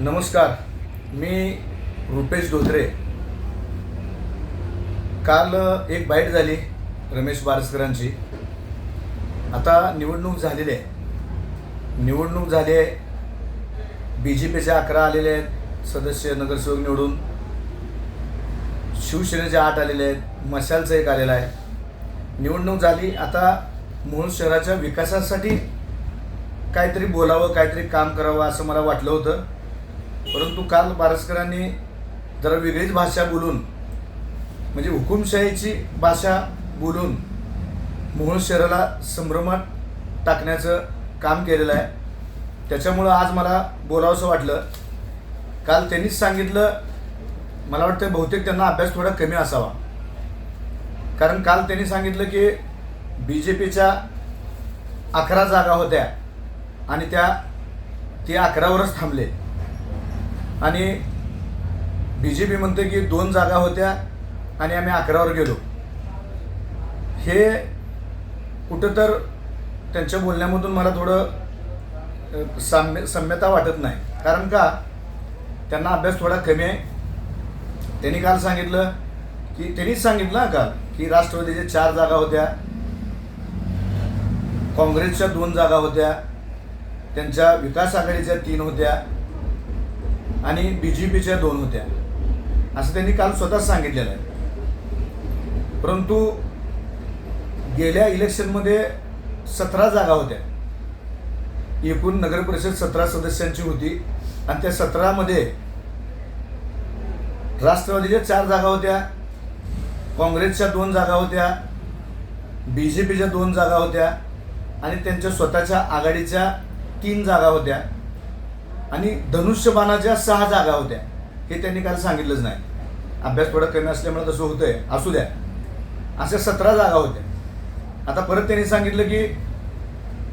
नमस्कार मी रुपेश धोत्रे. काल एक बाईट झाली रमेश बारसकरांची. आता निवडणूक झालेली आहे. निवडणूक झाली आहे. बी जे पीचे अकरा आलेले आहेत सदस्य नगरसेवक निवडून. शिवसेनेचे आठ आलेले आहेत मशालचं एक आलेलं आहे. निवडणूक झाली आता मूळ शहराच्या विकासासाठी काहीतरी बोलावं काहीतरी काम करावं असं मला वाटलं होतं. परंतु काल बारसकरांनी जरा वेगळीच भाषा बोलून म्हणजे हुकुमशाहीची भाषा बोलून मोहोळ शहराला संभ्रमात टाकण्याचं काम केलेलं आहे. त्याच्यामुळं आज मला बोलावंसं वाटलं. काल त्यांनीच सांगितलं मला वाटतं बहुतेक त्यांना अभ्यास थोडा कमी असावा. कारण काल त्यांनी सांगितलं की बी जे पीच्या अकरा जागा होत्या आणि त्या ते अकरावरच थांबले. आणि बी जे पी म्हणते की दोन जागा होत्या आणि आम्ही अकरावर गेलो. हे कुठं तर त्यांच्या बोलण्यामधून मला थोडं साम्य सम्यता वाटत नाही. कारण का? त्यांना अभ्यास थोडा कमी आहे. त्यांनी काल सांगितलं की त्यांनीच सांगितलं का काल की राष्ट्रवादीच्या चार जागा होत्या काँग्रेसच्या दोन जागा होत्या त्यांच्या विकास आघाडीच्या तीन होत्या आणि बी जे पीच्या दोन होत्या. असं त्यांनी काल स्वतःच सांगितलेलं आहे. परंतु गेल्या इलेक्शनमध्ये सतरा जागा होत्या. एकूण नगर परिषद सतरा सदस्यांची होती आणि त्या सतरामध्ये राष्ट्रवादीच्या चार जागा होत्या काँग्रेसच्या दोन जागा होत्या बी जे पीच्या दोन जागा होत्या आणि त्यांच्या स्वतःच्या आघाडीच्या तीन जागा होत्या. आणि धनुष्यबाणाच्या सहा जागा होत्या. हे त्यांनी काल सांगितलंच नाही. अभ्यास थोडा कमी असल्यामुळे तसं होतंय. असू द्या. अशा सतरा जागा होत्या. आता परत त्यांनी सांगितलं की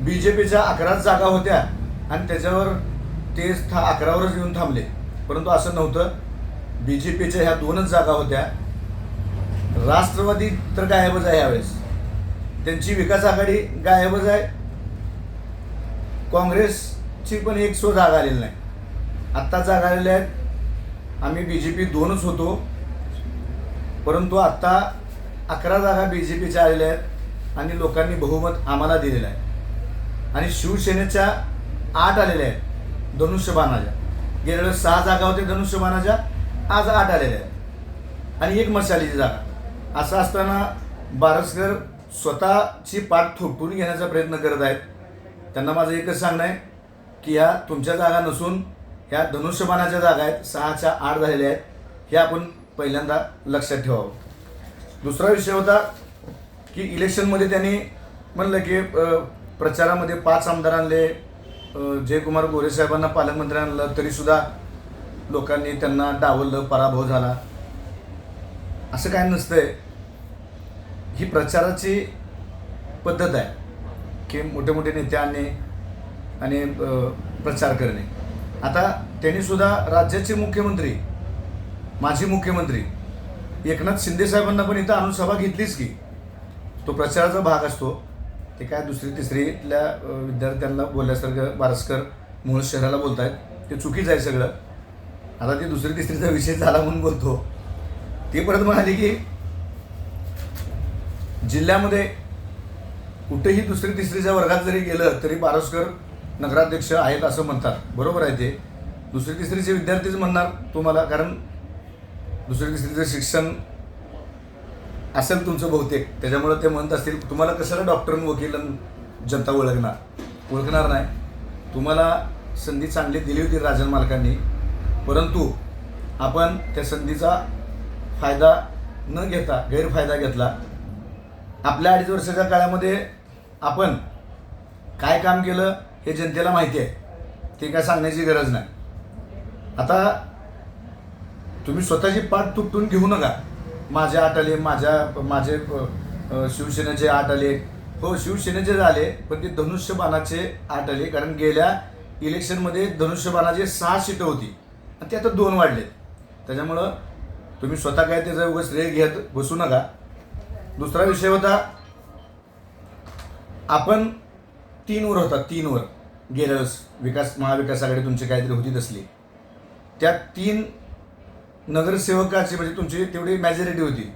बी जे पीच्या अकराच जागा होत्या आणि त्याच्यावर ते था अकरावरच येऊन थांबले. परंतु असं नव्हतं. बी जे पीच्या ह्या दोनच जागा होत्या. राष्ट्रवादी तर गायबच आहे यावेळेस. त्यांची विकास आघाडी गायबच आहे. काँग्रेस ची पण एक सो जागा आलेली नाही. आत्ता जागा आलेल्या आहेत. आम्ही बी जे पी दोनच होतो. परंतु आत्ता अकरा जागा बी जे पीच्या आलेल्या आहेत आणि लोकांनी बहुमत आम्हाला दिलेलं आहे. आणि शिवसेनेच्या आठ आलेल्या आहेत. धनुष्यबाणाच्या. गेल्या वेळेस सहा जागा होत्या धनुष्यबाणाच्या. आज आठ आलेल्या आहेत. आणि एक मशालीची जागा. असं असताना बारसकर स्वतःची पाठ थोपटून घेण्याचा प्रयत्न करत आहेत. त्यांना माझं एकच सांगणं आहे. की ह्या तुमच्या जागा नसून ह्या धनुष्यबाणाच्या जागा आहेत सहाच्या आठ झालेल्या आहेत हे आपण पहिल्यांदा लक्षात ठेवावं. दुसरा विषय होता की इलेक्शनमध्ये त्यांनी म्हणलं की प्रचारामध्ये पाच आमदार आणले जयकुमार गोरे साहेबांना पालकमंत्री आणलं तरीसुद्धा लोकांनी त्यांना डावललं पराभव झाला. असं काय नसतंय. ही प्रचाराची पद्धत आहे. की मोठे मोठे नेते आणणे आणि प्रचार करणे. आता त्यांनी सुद्धा राज्याचे मुख्यमंत्री माजी मुख्यमंत्री एकनाथ शिंदे साहेबांना पण इथं आणून सभा घेतलीच की. तो प्रचाराचा भाग असतो. ते काय दुसरी तिसरीतल्या विद्यार्थ्यांना बोलल्यासारखं बारसकर मूळ शहराला बोलत आहेत ते चुकीचं आहे सगळं. आता ते दुसरी तिसरीचा विषय झाला म्हणून बोलतो. ते परत म्हणाले की जिल्ह्यामध्ये कुठेही दुसरी तिसरीच्या वर्गात जरी गेलं तरी बारसकर नगराध्यक्ष आहेत असं म्हणतात. बरोबर आहे ते. दुसरी तिसरीचे विद्यार्थीच म्हणणार तुम्हाला कारण दुसरी तिसरीचं शिक्षण असेल तुमचं बहुतेक. त्याच्यामुळं ते म्हणत असतील तुम्हाला कशाला डॉक्टर आणि वकील जनता ओळखणार? ओळखणार नाही. तुम्हाला संधी चांगली दिली होती राजन मालकांनी परंतु आपण त्या संधीचा फायदा न घेता गैरफायदा घेतला. आपल्या अडीच वर्षाच्या काळामध्ये आपण काय काम केलं? हे जनतेला माहिती आहे. ते काय सांगण्याची गरज नाही. आता तुम्ही स्वतःची पाठ तुटून घेऊ नका. माझे आठ आले माझ्या माझे शिवसेनेचे आठ आले. हो शिवसेनेचे झाले पण ते धनुष्यबाणाचे आठ आले. कारण गेल्या इलेक्शनमध्ये धनुष्यबाणाचे सहा सीटं होती. आणि ते आता दोन वाढले त्याच्यामुळं तुम्ही स्वतः काय त्याचा उगाच श्रेय घेत बसू नका. दुसरा विषय होता आपण तीनवर होता तीनवर. गेल्या विकास महाविकास आघाडी तुमची काहीतरी होती तसली. त्या तीन नगरसेवकाची म्हणजे तुमची तेवढी मॅजॉरिटी होती.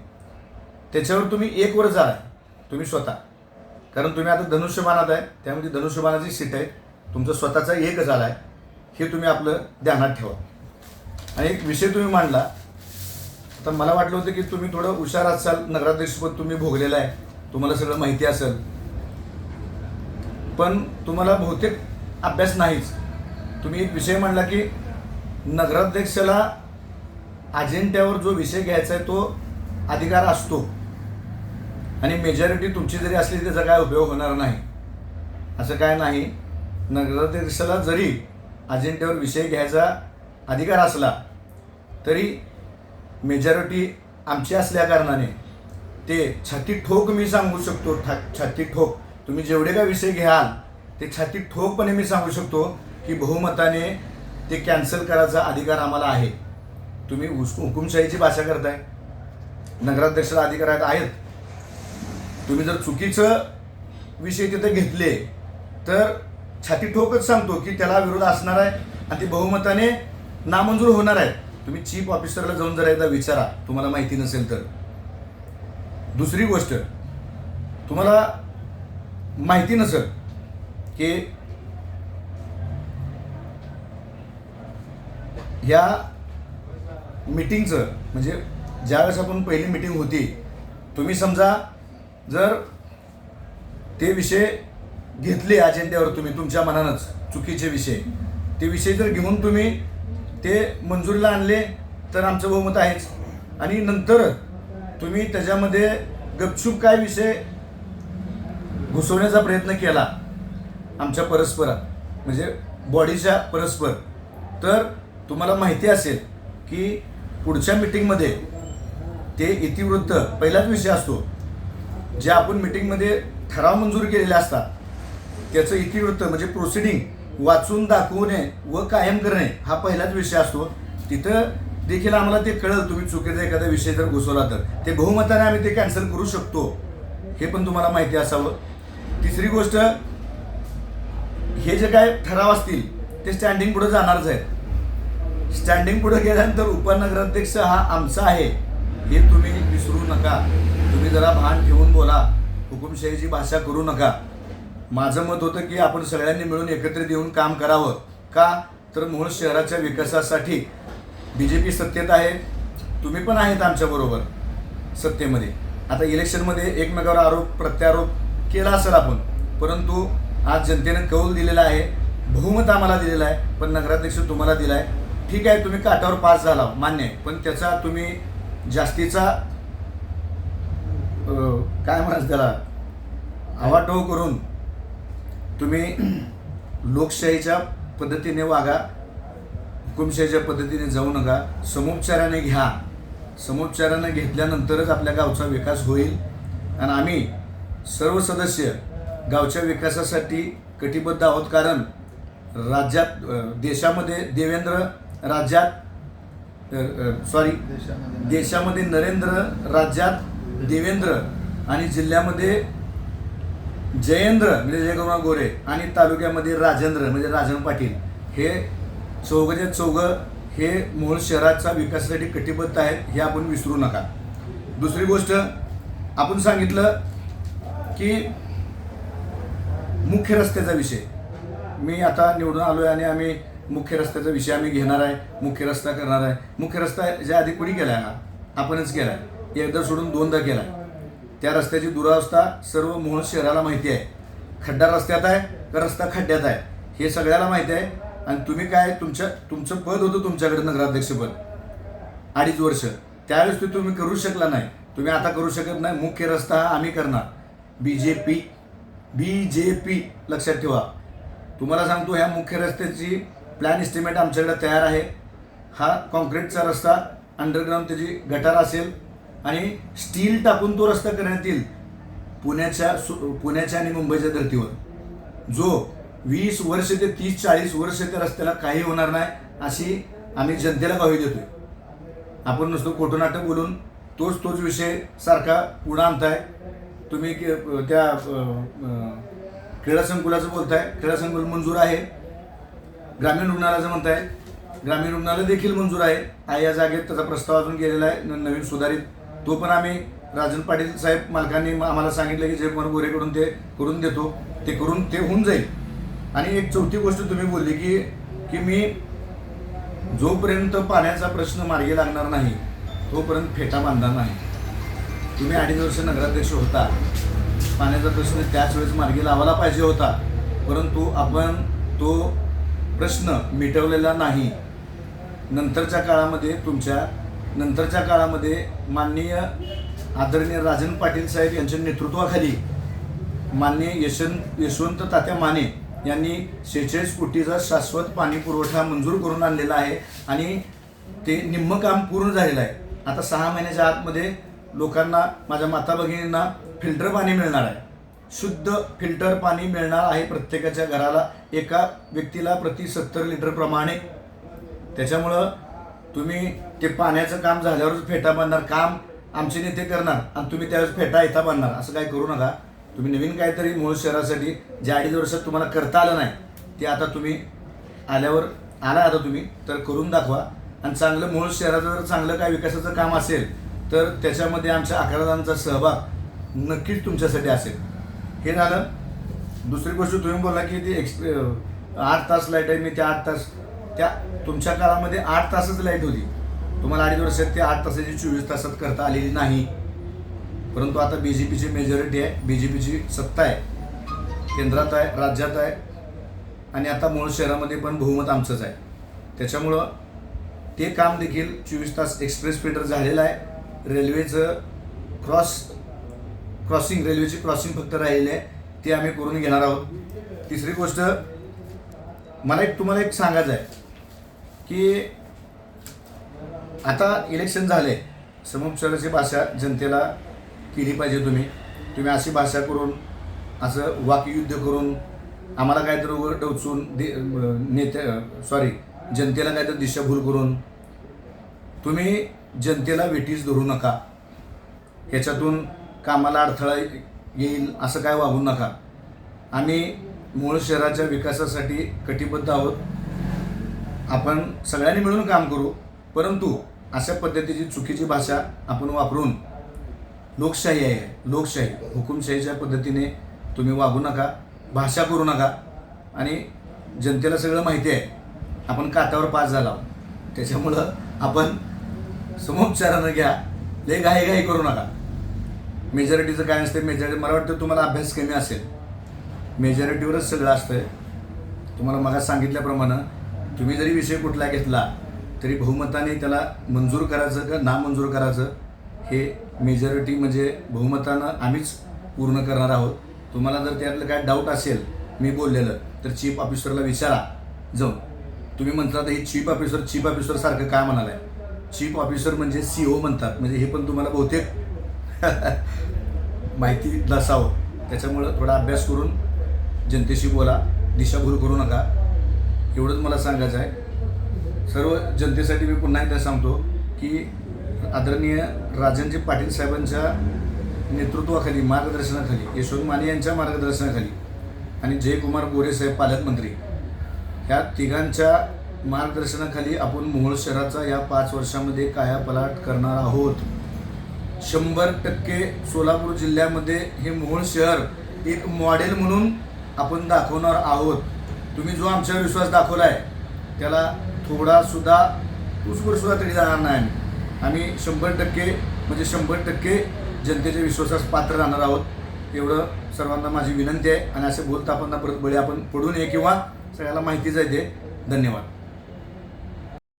त्याच्यावर तुम्ही एकवर जा तुम्ही स्वतः. कारण तुम्ही आता धनुष्यबाणात आहे त्यामध्ये धनुष्यबाणाची सीट आहे. तुमचं स्वतःचा एक झाला आहे हे तुम्ही आपलं ध्यानात ठेवा. आणि एक विषय तुम्ही मांडला. तर मला वाटलं होतं की तुम्ही थोडं हुशार असाल नगराध्यक्षपद तुम्ही भोगलेलं आहे. तुम्हाला सगळं माहिती असेल. पण तुम्हाला बहुतेक अभ्यास नाहीच. तुम्ही एक विषय म्हणला की नगराध्यक्षाला अजेंड्यावर जो विषय घ्यायचा आहे तो अधिकार असतो. आणि मेजॉरिटी तुमची जरी असली त्याचा काय उपयोग होणार नाही. असं काय नाही. नगराध्यक्षाला जरी अजेंड्यावर विषय घ्यायचा अधिकार असला तरी मेजॉरिटी आमची असल्याकारणाने ते छाती ठोक मी सांगू शकतो ठा छाती ठोक. तुम्ही जेवढे काय विषय घ्याल ते छाती ठोकपणे मी सांगू शकतो की बहुमताने ते कॅन्सल करायचा अधिकार आम्हाला आहे. तुम्ही हुकुमशाहीची भाषा करताय. नगराध्यक्षाला अधिकार आहेत आहेत. तुम्ही जर चुकीचं विषय तिथे घेतले तर छाती ठोकच सांगतो की त्याला विरोध असणार आहे आणि ते बहुमताने नामंजूर होणार आहे. तुम्ही चीफ ऑफिसरला जाऊन जर एकदा विचारा तुम्हाला माहिती नसेल तर. दुसरी गोष्ट तुम्हाला माहिती नसेल की ह्या मीटिंगचं म्हणजे ज्यावेळेस आपण पहिली मीटिंग होती तुम्ही समजा जर ते विषय घेतले अजेंड्यावर तुम्ही तुमच्या मनानंच चुकीचे विषय ते विषय जर घेऊन तुम्ही ते मंजुरीला आणले तर आमचं बहुमत आहेच. आणि नंतर तुम्ही त्याच्यामध्ये गपचूप काय विषय घुसवण्याचा प्रयत्न केला आमच्या परस्परात म्हणजे बॉडीच्या परस्पर. तर तुम्हाला माहिती असेल की पुढच्या मीटिंगमध्ये ते इतिवृत्त पहिलाच विषय असतो जे आपण मीटिंगमध्ये ठराव मंजूर केलेले असतात त्याचं इतिवृत्त म्हणजे प्रोसिडिंग वाचून दाखवणे व कायम करणे हा पहिलाच विषय असतो. तिथं देखील आम्हाला ते कळलं तुम्ही चुकीचा एखादा विषय जर घुसवला तर. ते बहुमताने आम्ही ते कॅन्सल करू शकतो. हे पण तुम्हाला माहिती असावं. तिसरी गोष्ट हे जे काय ठराव असतील ते स्टँडिंग पुढे जाणारच आहेत. स्टँडिंग पुढे गेल्यानंतर उपनगराध्यक्ष हा आमचा आहे हे तुम्ही विसरू नका. तुम्ही जरा भान ठेवून बोला. हुकुमशाहीची भाषा करू नका. माझं मत होतं की आपण सगळ्यांनी मिळून एकत्रित येऊन काम करावं. का? तर मूळ शहराच्या विकासासाठी. बी जे पी सत्तेत आहे. तुम्ही पण आहेत आमच्याबरोबर सत्तेमध्ये. आता इलेक्शनमध्ये एकमेकावर आरोप प्रत्यारोप केला असेल आपण. परंतु आज जनतेनं कौल दिलेला आहे. बहुमत आम्हाला दिलेलं आहे. पण नगराध्यक्ष तुम्हाला दिला आहे ठीक आहे तुम्ही काठावर पास झाला. मान्य आहे. पण त्याचा तुम्ही जास्तीचा काय म्हणायचं त्याला? आवाटोह करून तुम्ही लोकशाहीच्या पद्धतीने वागा. हुकुमशाहीच्या पद्धतीने जाऊ नका. समुपचाराने घ्या. समुपचाराने घेतल्यानंतरच आपल्या गावचा विकास होईल. आणि आम्ही सर्व सदस्य गावच्या विकासासाठी कटिबद्ध आहोत कारण राज्यात देशामध्ये देवेंद्र राज्यात सॉरी देशामध्ये नरेंद्र राज्यात देवेंद्र आणि जिल्ह्यामध्ये जयेंद्र म्हणजे जयकुमार गोरे आणि तालुक्यामध्ये राजेंद्र म्हणजे राजन पाटील. हे चौघच्या चौघं हे मूळ शहराच्या विकासासाठी कटिबद्ध आहेत हे आपण विसरू नका. दुसरी गोष्ट आपण सांगितलं की मुख्य रस्त्याचा विषय. मी आता निवडून आलो आहे आणि आम्ही मुख्य रस्त्याचा विषय आम्ही घेणार आहे मुख्य रस्ता करणार आहे. मुख्य रस्ता ज्या आधी कुणी केला आहे हा? आपणच केला आहे एकदा सोडून दोनदा केला आहे त्या रस्त्याची दुरावस्था सर्व म्हणून शहराला माहिती आहे. खड्डा रस्त्यात आहे का रस्ता खड्ड्यात आहे? हे सगळ्याला माहिती आहे. आणि तुम्ही काय तुमच्या तुमचं पद होतं तुमच्याकडे नगराध्यक्षपद. अडीच वर्ष. त्यावेळेस ते तुम्ही करू शकला नाही. तुम्ही आता करू शकत नाही. मुख्य रस्ता हा आम्ही करणार. B J P B J P लक्षात ठेवा. तुम्हाला सांगतो ह्या मुख्य रस्त्याची प्लॅन इस्टिमेट आमच्याकडे तयार आहे. हा कॉन्क्रीटचा रस्ता अंडरग्राऊंड त्याची गटार असेल आणि स्टील टाकून तो रस्ता करण्यात येईल. पुण्याच्या सु- पुण्याच्या आणि मुंबईच्या धर्तीवर. जो वीस वर्ष ते तीस चाळीस वर्ष त्या रस्त्याला काही होणार नाही अशी आम्ही जनतेला ग्वाही देतोय. आपण नुसतं खोटं नाटक बोलून तोच तोच विषय सारखा पुढं आणताय. तुम्ही के- त्या क्रीडा संकुलाचं बोलताय. क्रीडा संकुल मंजूर आहे. ग्रामीण रुग्णालयाचं म्हणताय. ग्रामीण रुग्णालय देखील मंजूर आहे. आहे या जागेत त्याचा प्रस्ताव अजून गेलेला आहे. नवीन सुधारित. तो पण आम्ही राजन पाटील साहेब मालकांनी आम्हाला सांगितलं की जे गोरेकडून ते करून देतो. ते करून ते होऊन जाईल. आणि एक चौथी गोष्ट तुम्ही बोलली की की मी जोपर्यंत पाण्याचा प्रश्न मार्गी लागणार नाही तोपर्यंत फेटा बांधणार नाही. तुम्ही अडीच वर्ष नगराध्यक्ष होता. पाण्याचा प्रश्न त्याच वेळेस मार्गी लावायला पाहिजे होता. परंतु आपण तो प्रश्न मिटवलेला नाही. नंतरच्या काळामध्ये तुमच्या नंतरच्या काळामध्ये माननीय आदरणीय राजन पाटील साहेब यांच्या नेतृत्वाखाली माननीय यशवंत यशवंत तात्या माने यांनी शेहेचाळीस कोटीचा शाश्वत पाणी पुरवठा मंजूर करून आणलेला आहे आणि ते निम्म काम पूर्ण झालेलं आहे. आता सहा महिन्याच्या आतमध्ये लोकांना माझ्या माता भगिनींना फिल्टर पाणी मिळणार आहे. शुद्ध फिल्टर पाणी मिळणार आहे प्रत्येकाच्या घराला. एका व्यक्तीला प्रति सत्तर लिटरप्रमाणे त्याच्यामुळं तुम्ही ते पाण्याचं काम झाल्यावरच फेटा बांधणार काम आमचे नेते करणार आणि तुम्ही त्यावेळेस फेटा येता बांधणार. असं काय करू नका. तुम्ही नवीन काहीतरी मूळ शहरासाठी जे अडीच वर्षात तुम्हाला करता आलं नाही ते आता तुम्ही आल्यावर आला आता तुम्ही तर करून दाखवा. आणि चांगलं मूळ शहराचं जर चांगलं काय विकासाचं काम असेल तर त्याच्यामध्ये आमच्या अकरादांचा सहभाग नक्कीच तुमच्यासाठी असेल. हे झालं. दुसरी गोष्ट तुम्ही बोला की ती एक्सप्रे आठ तास लाइट आहे मी त्या आठ तास त्या तुमच्या काळामध्ये आठ तासच लाइट होती. तुम्हाला अडीच वर्षात ते आठ तासाची चोवीस तासात करता आलेली नाही. परंतु आता बी जे पीची मेजॉरिटी आहे. बी जे पीची सत्ता आहे. केंद्रात आहे राज्यात आहे. आणि आता मूळ शहरामध्ये पण बहुमत आमचंच आहे. त्याच्यामुळं ते काम देखील चोवीस तास एक्सप्रेस फिल्टर झालेलं आहे. रेल्वेचं क्रॉस क्रॉसिंग रेल्वेची क्रॉसिंग फक्त राहिलेली आहे. ते आम्ही करून घेणार आहोत. तिसरी गोष्ट मला एक तुम्हाला एक सांगायचं आहे की आता इलेक्शन झाले. समुपचाराची भाषा जनतेला केली पाहिजे तुम्ही. तुम्ही अशी भाषा करून असं वाकयुद्ध करून आम्हाला काहीतरी उघड टोचून दे नेते सॉरी जनतेला काहीतरी दिशाभूल करून तुम्ही जनतेला वेटीस धरू नका. ह्याच्यातून कामाला अडथळा येईल असं काय वागू नका. आम्ही मूळ शहराच्या विकासासाठी कटिबद्ध आहोत. आपण सगळ्यांनी मिळून काम करू परंतु अशा पद्धतीची चुकीची भाषा आपण वापरून लोकशाही आहे लोकशाही हुकुमशाहीच्या पद्धतीने तुम्ही वागू नका भाषा करू नका आणि जनतेला सगळं माहिती आहे. आपण कातावर पास झाला आहोत. त्याच्यामुळं आपण समोपचारानं घ्या. लय घाई घाई करू नका. मेजॉरिटीचं काय असते मेजॉरिटी मला वाटतं तुम्हाला अभ्यास कमी असेल. मेजॉरिटीवरच सगळं असतंय. तुम्हाला मला सांगितल्याप्रमाणे तुम्ही जरी विषय कुठला घेतला तरी बहुमताने त्याला मंजूर करायचं का नामंजूर करायचं हे मेजॉरिटी म्हणजे बहुमतानं आम्हीच पूर्ण करणार आहोत. तुम्हाला जर त्यातलं काय डाऊट असेल मी बोललेलं तर चीफ ऑफिसरला विचारा. जाऊन. तुम्ही म्हणता हे चीफ ऑफिसर चीफ ऑफिसर सारखं काय आहे चीफ ऑफिसर म्हणजे सी ओ म्हणतात. म्हणजे हे पण तुम्हाला बहुतेक माहिती नसावं. त्याच्यामुळं थोडा अभ्यास करून जनतेशी बोला. दिशाभूल करू नका. एवढंच मला सांगायचं आहे. सर्व जनतेसाठी मी पुन्हा एकदा सांगतो की आदरणीय राजनजी पाटील साहेबांच्या नेतृत्वाखाली मार्गदर्शनाखाली यशवंत माने यांच्या मार्गदर्शनाखाली आणि जयकुमार गोरे साहेब पालकमंत्री ह्या तिघांच्या मार्गदर्शनाखाली आपण मोहोळ शहराचा या पाच वर्षामध्ये कायापलाट करणार आहोत. शंभर टक्के सोलापूर जिल्ह्यामध्ये हे मोहोळ शहर एक मॉडेल म्हणून आपण दाखवणार आहोत. तुम्ही जो आमच्यावर विश्वास दाखवला आहे त्याला थोडासुद्धा सुद्धा तरी जाणार नाही आम्ही. शंभर टक्के म्हणजे शंभर टक्के जनतेच्या विश्वासास पात्र राहणार आहोत. एवढं सर्वांना माझी विनंती आहे आणि असे बोलता आपण परत बळी आपण पडू नये किंवा सगळ्याला माहिती आहे धन्यवाद.